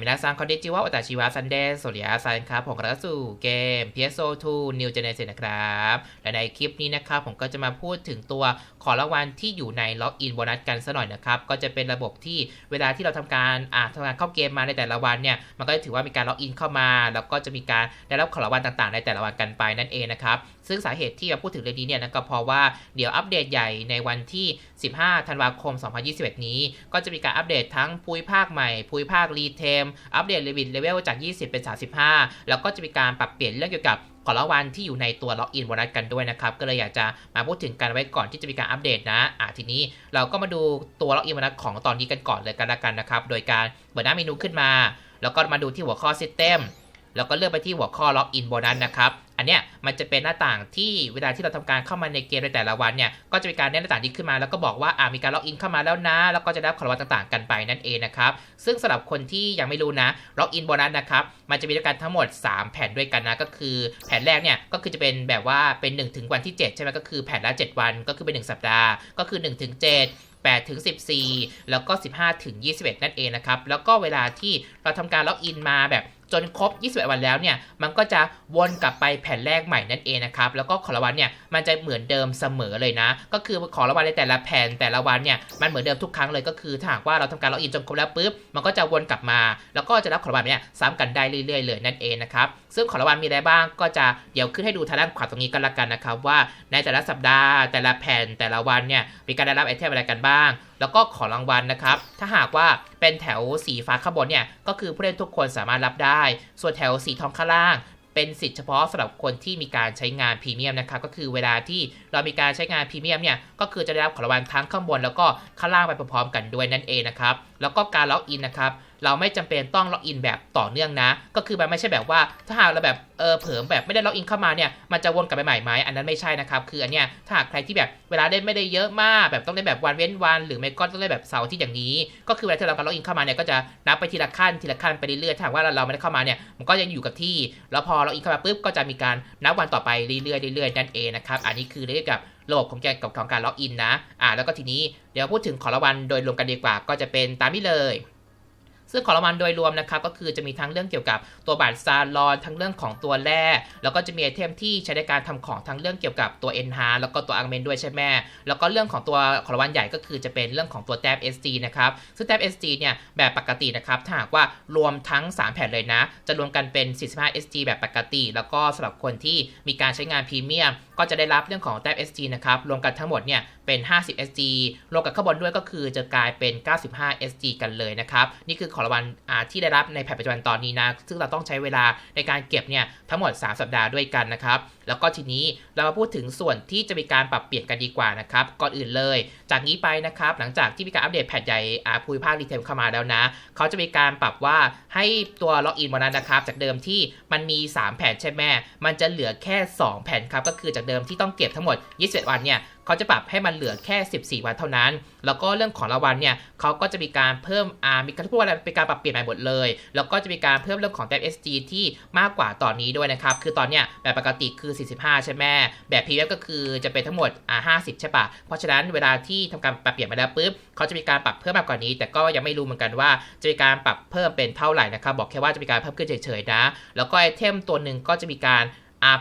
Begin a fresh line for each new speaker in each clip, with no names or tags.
มินาซังคอนเดจิวะวัตชิวะซันเดสวัสดีอาซันครับผมกระสู่เกม PSO2 New Generation นะครับ และในคลิปนี้นะครับ ผมก็จะมาพูดถึงตัวขอรางวัลที่อยู่ในล็อกอินโบนัสกันสัหน่อยนะครับ ก็จะเป็นระบบที่เวลาที่เราทำการอ่าทำการเข้าเกมมาในแต่ละวันเนี่ย มันก็จะถือว่ามีการล็อกอินเข้ามา แล้วก็จะมีการได้รับขอรางวัลต่างๆ ในแต่ละวันกันไปนั่นเองนะครับ ซึ่งสาเหตุที่มาพูดถึงเรื่องนี้เนี่ยนะก็เพราะว่าเดี๋ยวอัปเดตใหญ่ในวันที่ 15 ธันวาคม 2021 นี้ ก็จะมีการอัปเดตทั้งภูมิภาคใหม่ภูมิภาครีเทมอัปเดตเลวิตเลเวลจาก 20 เป็น 35 แล้วก็จะมีการปรับเปลี่ยนเรื่องเกี่ยวกับของรางวัลที่อยู่ในตัวล็อกอินโบนัสกันด้วยนะครับ ก็เลยอยากจะมาพูดถึงกันไว้ก่อนที่จะมีการอัปเดตนะอะทีนี้เราก็มาดูตัวล็อกอินวอลเล็ตของตอนนี้กันก่อนเลยกันละกันนะครับ โดยการเปิดหน้าเมนูขึ้นมา แล้วก็มาดูที่หัวข้อ System แล้วก็เลือกไปที่หัวข้อล็อกอินโบนัสนะครับ อันเนี้ยมันจะเป็นหน้าต่างที่เวลาที่เราทำการเข้ามาในเกมในแต่ละวันเนี่ย ก็จะมีการแนหน้าต่างนี้ขึ้นมา แล้วก็บอกว่าอ่ามีการล็อกอินเข้ามาแล้วนะ แล้วก็จะได้ของรางวัลต่างๆ กันไปนั่นเองนะครับ ซึ่งสำหรับคนที่ยังไม่รู้นะล็อกอินโบนัสนะครับ มันจะมีด้วยกันทั้งหมด 3 แผ่นด้วยกันนะ ก็คือแผ่นแรกเนี่ยก็คือจะเป็นแบบว่าเป็น 1 ถึงวันที่ 7 ใช่ไหมก็คือแผ่นละ 7 วัน ก็คือเป็น 1 สัปดาห์ ก็คือ1ถึง7 8ถึง14 แล้วก็ 15ถึง21 นั่นเองนะครับ แล้วก็เวลาที่เราทำการล็อกอินมาแบบ จนครบ 21 วันแล้วเนี่ย มันก็จะวนกลับไปแผ่นแรกใหม่นั่นเองนะครับ แล้วก็ของรางวัลเนี่ย มันจะเหมือนเดิมเสมอเลยนะ ก็คือของรางวัลในแต่ละแผ่นแต่ละวันเนี่ย มันเหมือนเดิมทุกครั้งเลย ก็คือถ้าหากว่าเราทำการล็อกอินจนครบแล้วปุ๊บ มันก็จะวนกลับมา แล้วก็จะรับของรางวัลเนี่ยซ้ำกันได้เรื่อยๆ เลยนั่นเองนะครับ ซึ่งของรางวัลมีอะไรบ้าง ก็จะเดี๋ยวขึ้นให้ดูทางด้านขวาตรงนี้กันละกันนะครับว่าในแต่ละสัปดาห์ แต่ละแผ่นแต่ละวันเนี่ย มีการได้รับไอเทมอะไรกันบ้างแล้วก็ของรางวัลนะครับ ถ้าหากว่าเป็นแถวสีฟ้าข้างบนเนี่ยก็คือผู้เล่นทุกคนสามารถรับได้ ส่วนแถวสีทองข้างล่างเป็นสิทธิ์เฉพาะสำหรับคนที่มีการใช้งานพรีเมียมนะครับก็คือเวลาที่เรามีการใช้งานพรีเมียมเนี่ยก็คือจะได้รับของรางวัลทั้งข้างบน แล้วก็ข้างล่างไปพร้อมๆกันด้วยนั่นเองนะครับแล้วก็การล็อกอินนะครับ เราไม่จำเป็นต้องล็อกอินแบบต่อเนื่องนะ ก็คือมันไม่ใช่แบบว่าถ้าหากเราแบบเออเผลอแบบไม่ได้ล็อกอินเข้ามาเนี่ยมันจะวนกลับไปใหม่ไหมอันนั้นไม่ใช่นะครับ คืออันเนี้ยถ้าหากใครที่แบบเวลาเล่นไม่ได้เยอะมากแบบต้องเล่นแบบวันเว้นวัน หรือไม่ก็ต้องเล่นแบบเสาร์ที่อย่างนี้ ก็คือเวลาที่เราการล็อกอินเข้ามาเนี่ยก็จะนับไปทีละขั้นทีละขั้นไปเรื่อยๆถ้าหากว่าเราไม่ได้เข้ามาเนี่ยมันก็ยังอยู่กับที่ แล้วพอล็อกอินเข้ามาปุ๊บก็จะมีการนับวันต่อไปเรื่อยๆเรื่อยๆนั่นเองนะครับอันนี้คือเรื่องกับระบบของแกกับของการล็อกอินนะอ่าแล้วก็ทีนี้เดี๋ยวพูดถึงของรางวัลโดยรวมกันดีกว่าก็จะเป็นตามนี้เลย ซึ่งของรางวัลโดยรวมนะครับก็คือจะมีทั้งเรื่องเกี่ยวกับตัวบัตรซาลอนทั้งเรื่องของตัวแร่แล้วก็จะมีไอเทมที่ใช้ในการทำของทั้งเรื่องเกี่ยวกับตัวเอ็นฮาแล้วก็ตัวอังเมนด้วยใช่ไหมแล้วก็เรื่องของตัวของรางวัลใหญ่ก็คือจะเป็นเรื่องของตัวแต้ม SD นะครับซึ่งแต้ม SD เนี่ยแบบปกตินะครับถ้าหากว่ารวมทั้ง 3 แผ่นเลยนะ จะรวมกันเป็น 45 SD แบบปกติ แล้วก็สำหรับคนที่มีการใช้งานพรีเมียมก็จะได้รับเรื่องของแต้ม SD นะครับรวมกันทั้งหมดเนี่ยเป็น 50 SD รวมกับข้างบนด้วยก็คือจะกลายเป็น 95 SD กันเลยนะครับนี่คือของรางวัลที่ได้รับในแผ่นปัจจุบันตอนนี้นะ ซึ่งเราต้องใช้เวลาในการเก็บเนี่ยทั้งหมด 3 สัปดาห์ด้วยกันนะครับ แล้วก็ทีนี้เรามาพูดถึงส่วนที่จะมีการปรับเปลี่ยนกันดีกว่านะครับ ก่อนอื่นเลย จากนี้ไปนะครับ หลังจากที่มีการอัปเดตแผ่นใหญ่อาภูมิภาครีเทมเข้ามาแล้วนะ เขาจะมีการปรับว่าให้ตัวล็อกอินวันนั้นนะครับ จากเดิมที่มันมี 3 แผ่นใช่ไหมมันจะเหลือแค่ 2 แผ่นครับ ก็คือจากเดิมที่ต้องเก็บทั้งหมด 21 วันเนี่ยเขาจะปรับให้มันเหลือแค่ 14 วันเท่านั้น แล้วก็เรื่องของรางวัลเนี่ยเขาก็จะมีการเพิ่มอ่ามีการพูดอะไรเป็นการปรับเปลี่ยนใหม่หมดเลย แล้วก็จะมีการเพิ่มเรื่องของแต้ม SG ที่มากกว่าตอนนี้ด้วยนะครับ คือตอนเนี้ยแบบปกติคือ45 ใช่ไหมแบบพรีเมียก็คือจะเป็นทั้งหมดอ่า50 ใช่ปะเพราะฉะนั้นเวลาที่ทำการปรับเปลี่ยนมาแล้วปุ๊บเขาจะมีการปรับเพิ่มมากกว่านี้ แต่ก็ยังไม่รู้เหมือนกันว่าจะมีการปรับเพิ่มเป็นเท่าไหร่นะครับบอกแค่ว่าจะมีการเพิ่มขึ้นเฉยๆนะ แล้วก็ไอเทมตัวหนึ่งก็จะมีการ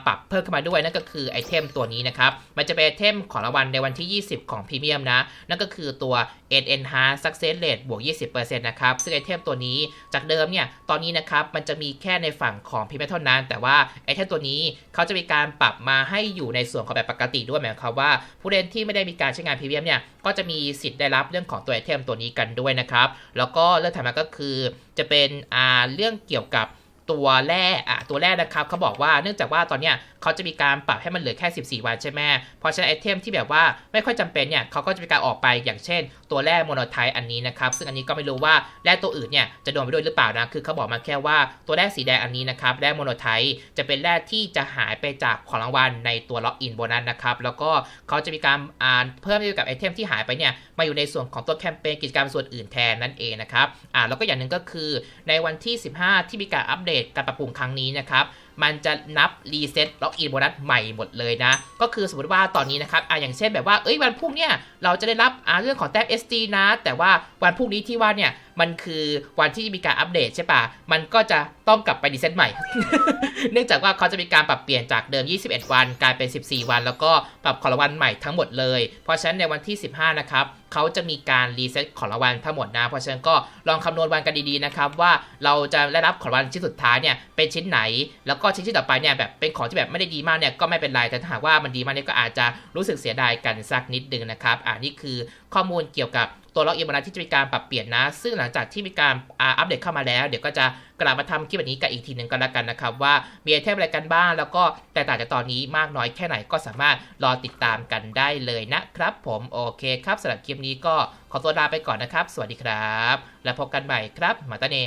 ปรับเพิ่มขึ้นมาด้วยนั่นก็คือไอเทมตัวนี้นะครับ มันจะเป็นไอเทมของรางวัลในวันที่ 20 ของพรีเมียมนะ นั่นก็คือตัว N N H Success Rate บวก 20%นะครับ ซึ่งไอเทมตัวนี้จากเดิมเนี่ย ตอนนี้นะครับ มันจะมีแค่ในฝั่งของพรีเมียมเท่านั้น แต่ว่าไอเทมตัวนี้เขาจะมีการปรับมาให้อยู่ในส่วนของแบบปกติด้วยหมายความว่า ผู้เล่นที่ไม่ได้มีการใช้งานพรีเมียมเนี่ย ก็จะมีสิทธิ์ได้รับเรื่องของตัวไอเทมตัวนี้กันด้วยนะครับ แล้วก็เรื่องถัดมาก็คือจะเป็นอ่าเรื่องเกี่ยวกับตัวแร่อะตัวแร่นะครับเขาบอกว่าเนื่องจากว่าตอนเนี้ยเขาจะมีการปรับให้มันเหลือแค่ 14 วันใช่ไหมเพราะฉะนั้นไอเทมที่แบบว่าไม่ค่อยจำเป็นเนี่ยเขาก็จะมีการออกไปอย่างเช่น ตัวแร่โมโนไทป์อันนี้นะครับซึ่งอันนี้ก็ไม่รู้ว่าแร่ตัวอื่นเนี่ยจะโดนไปด้วยหรือเปล่านะคือเขาบอกมาแค่ว่าตัวแร่สีแดงอันนี้นะครับแร่โมโนไทป์จะเป็นแร่ที่จะหายไปจากของรางวัลในตัวล็อกอินโบนัสนะครับแล้วก็เขาจะมีการอ่านเพิ่มเกี่ยวกับไอเทมที่หายไปเนี่ยมาอยู่ในส่วนของตัวแคมเปญกิจกรรมส่วนอื่นแทนนั่นเองนะครับอ่าแล้วก็อย่างหนึ่งก็คือในวันที่ 15 ที่มีการอัปเดตการปรับปรุงครั้งนี้นะครับมันจะนับรีเซ็ตล็อกอินโบนัสใหม่หมดเลยนะ ก็คือสมมติว่าตอนนี้นะครับอะอย่างเช่นแบบว่าเอ้ยวันพรุ่งเนี่ยเราจะได้รับอ่าเรื่องของแต้ม SD นะ แต่ว่าวันพรุ่งนี้ที่ว่าเนี่ยมันคือวันที่มีการอัปเดตใช่ปะมันก็จะต้องกลับไปรีเซ็ตใหม่ เนื่องจากว่าเขาจะมีการปรับเปลี่ยนจากเดิม 21 วัน กลายเป็น 14 วัน แล้วก็ปรับของรวัลใหม่ทั้งหมดเลย เพราะฉะนั้นในวันที่ 15 นะครับ เขาจะมีการรีเซ็ตของรางวัลทั้งหมดนะ เพราะฉะนั้นก็ลองคำนวณวันกันดีๆนะครับว่าเราจะได้รับของรางวัลชิ้นสุดท้ายเนี่ยเป็นชิ้นไหน แล้วก็ชิ้นที่ต่อไปเนี่ยแบบเป็นของที่แบบไม่ได้ดีมากเนี่ยก็ไม่เป็นไรแต่ถ้าหากว่ามันดีมากเนี่ยก็อาจจะรู้สึกเสียดายกันสักนิดนึงนะครับอ่านี่คือข้อมูลเกี่ยวกับ ตัวล็อกอินบนัสที่จะมีการปรับเปลี่ยนนะ ซึ่งหลังจากที่มีการอัปเดตเข้ามาแล้ว เดี๋ยวก็จะกลับมาทำคลิปแบบนี้กันอีกทีหนึ่งก็แล้วกันนะครับว่ามีไอเทมอะไรกันบ้าง แล้วก็แตกต่างจากตอนนี้มากน้อยแค่ไหนก็สามารถรอติดตามกันได้เลยนะครับผมโอเคครับสำหรับคลิปนี้ก็ขอตัวลาไปก่อนนะครับ สวัสดีครับ แล้วพบกันใหม่ครับมาตาเน